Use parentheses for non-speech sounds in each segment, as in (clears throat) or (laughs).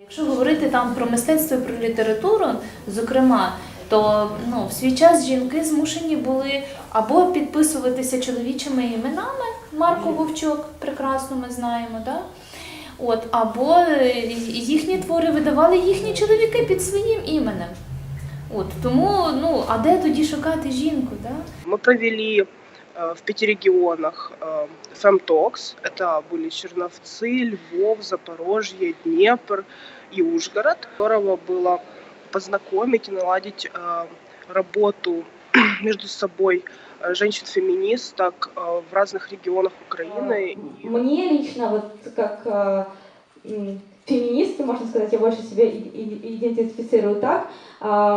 Якщо говорити там про мистецтво і про літературу, зокрема, то ну, в свій час жінки змушені були або підписуватися чоловічими іменами, Марко Вовчок, прекрасно ми знаємо, да? От, або е, їхні твори видавали їхні чоловіки під своїм іменем. От, тому, ну, а де тоді шукати жінку? Да? Мы провели в пяти регионах э, Femtalks. Это были Черновцы, Львов, Запорожье, Днепр и Ужгород. Здорово было познакомить и наладить э, работу (clears throat) между собой э, женщин-феминисток э, в разных регионах Украины. Мне лично, вот как э, м, феминистка, можно сказать, я больше себя идентифицирую так,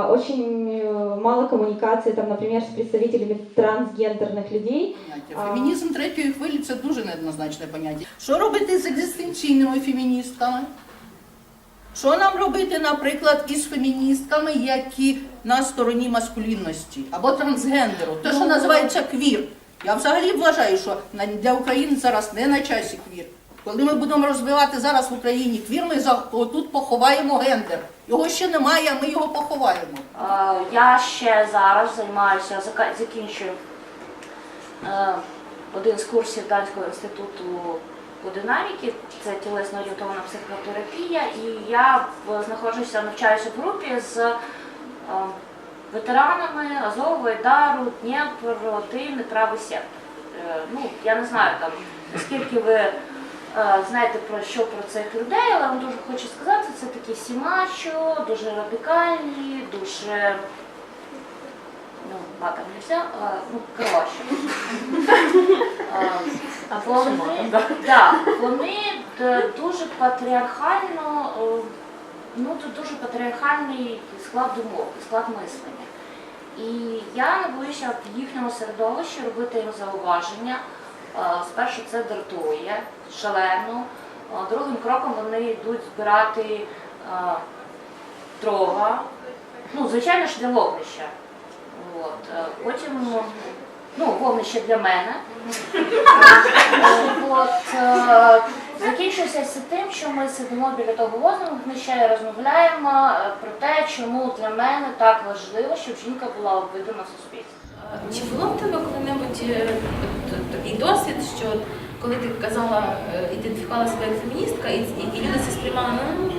очень э, мало коммуникации, там, например, с представителями трансгендерных людей. поняття. Фемінізм третьої хвилі це дуже неоднозначне поняття. Що робити з екзистенційними феміністками? Що нам робити, наприклад, із феміністками, які на стороні маскулінності або трансгендеру, те, що називається квір. Я взагалі вважаю, що для України зараз не на часі квір. Коли ми будемо розвивати зараз в Україні квір, ми отут поховаємо гендер. Його ще немає, а ми його поховаємо. Е, Я ще зараз займаюся, закінчую е, один з курсів Данського інституту динаміки, це тілесно орієнтована психотерапія, і я знаходжуся, навчаюся в групі з е, ветеранами Азову, Айдару, Дніпр, Один і Правий сектор. Е, Ну, я не знаю там, наскільки ви знаєте про що про цих людей, але вам дуже хочу сказати, це такі всі мачо, дуже радикальні, дуже ну, матом нельзя, а, ну, коротше. (laughs) А, Вони, да, вони дуже патріархально, е, ну, тут дуже патріархальний склад думок, склад мислення. І я не боюся в їхньому середовищі робити їм зауваження. Е, Спершу це дратує шалено. Е, Другим кроком вони йдуть збирати е, дрова. Ну, звичайно ж, для вогнища. От. е, Потім ну, вогнище для мене. Е, От, е, закінчується тим, що ми сидимо біля того вогнища і розмовляємо е, про те, чому для мене так важливо, щоб жінка була обведена в суспільстві. Чи було в тебе коли-небудь е, такий досвід, що коли ти казала, е, ідентифікувала себе як феміністка, і, і, і люди це сприймали ну,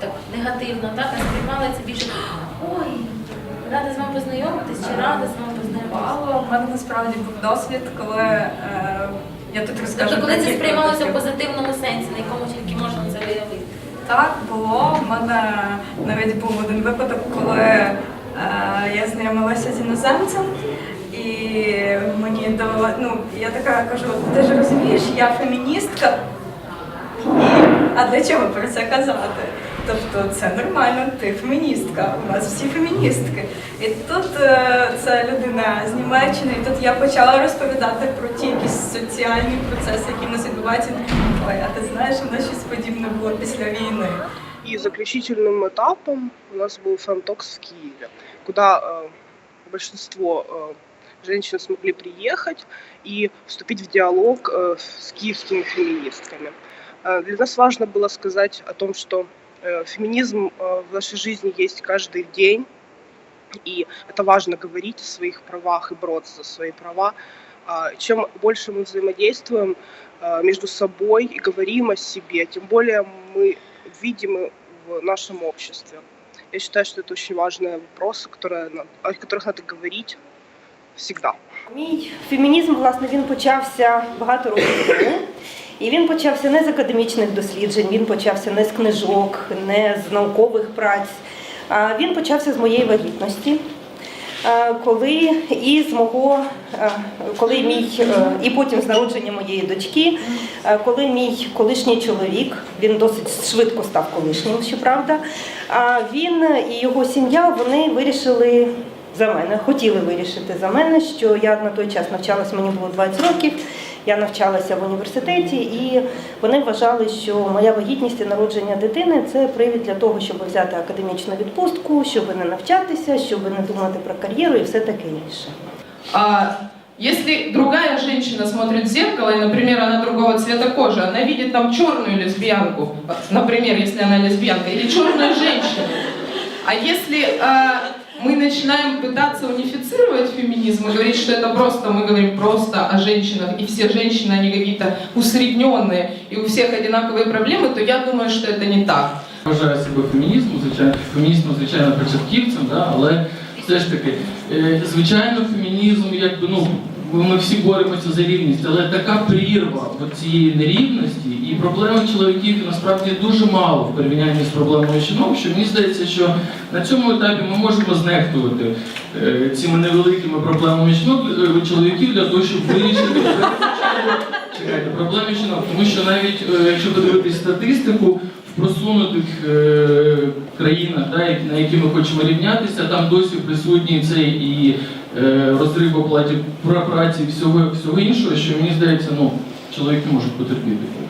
так негативно, так, а сприймали це більше ой, рада з вами познайомитись, чи рада з вами познайомитись? У мене насправді був досвід, коли е, я тут розкажу. Тобто, коли це сприймалося в позитивному сенсі, на якому тільки можна це виявити? Так, було. У мене навіть був один випадок, коли е, я знайомилася з іноземцем, мені довело, ну, я така кажу, ти ж розумієш, я феміністка. І, а для чого про це казати? Тобто це нормально, ти феміністка, у нас всі феміністки. І тут е, ця людина з Німеччини, і тут я почала розповідати про ті якісь соціальні процеси, які в нас відбуваються. Ой, а ти знаєш, у нас щось подібне було після війни. И заключительным этапом у нас был Femtalks в Киеве, куда э, большинство э, женщин смогли приехать и вступить в диалог э, с киевскими феминистками. Э, Для нас важно было сказать о том, что э, феминизм в нашей жизни есть каждый день, и это важно говорить о своих правах и бороться за свои права. А, Чем больше мы взаимодействуем между собой и говорим о себе, тем более мы видимы в нашем обществе. Я считаю, что это очень важные вопросы, которые, о которых надо говорить всегда. Мій фемінізм, власне, він почався багато років тому. І він почався не з академічних досліджень, він почався не з книжок, не з наукових праць. А Він почався з моєї вагітності. Е, Коли і з мого, е, коли мій, е, і потім з народження моєї дочки, коли мій колишній чоловік, він досить швидко став колишнім, щоправда, він і його сім'я вони вирішили за мене, хотіли вирішити за мене, що я на той час навчалася, мені було 20 років. Я навчалася в університеті, і вони вважали, що моя вагітність і народження дитини це привід для того, щоб взяти академічну відпустку, щоб не навчатися, щоб не думати про кар'єру і все таке інше. А Если другая женщина смотрит в зеркало, и, например, она другого цвета кожи, она видит там черную лесбиянку, например, если она лесбиянка, или черную женщину. А если э, мы начинаем пытаться унифицировать феминизм и говорить, что это просто, мы говорим просто о женщинах, и все женщины, они какие-то усредненные, и у всех одинаковые проблемы, то я думаю, что это не так. Вважаю себе фемінізмом, звичайно, феміністом, звичайно, початківцем, да, але все ж таки, е, звичайно, фемінізм, якби ну. ми всі боремося за рівність, але така прірва цієї нерівності і проблеми чоловіків насправді дуже мало в порівнянні з проблемою жінок, що мені здається, що на цьому етапі ми можемо знехтувати е, цими невеликими проблемами жінок е, чоловіків для того, щоб вирішити чекайте, проблеми жінок. Тому що навіть е, якщо подивитись статистику, в просунутих е, країнах, да, на які ми хочемо рівнятися, там досі присутній цей і розрив оплаті праці і всього, всього іншого, що мені здається, ну, чоловіки можуть потерпіти.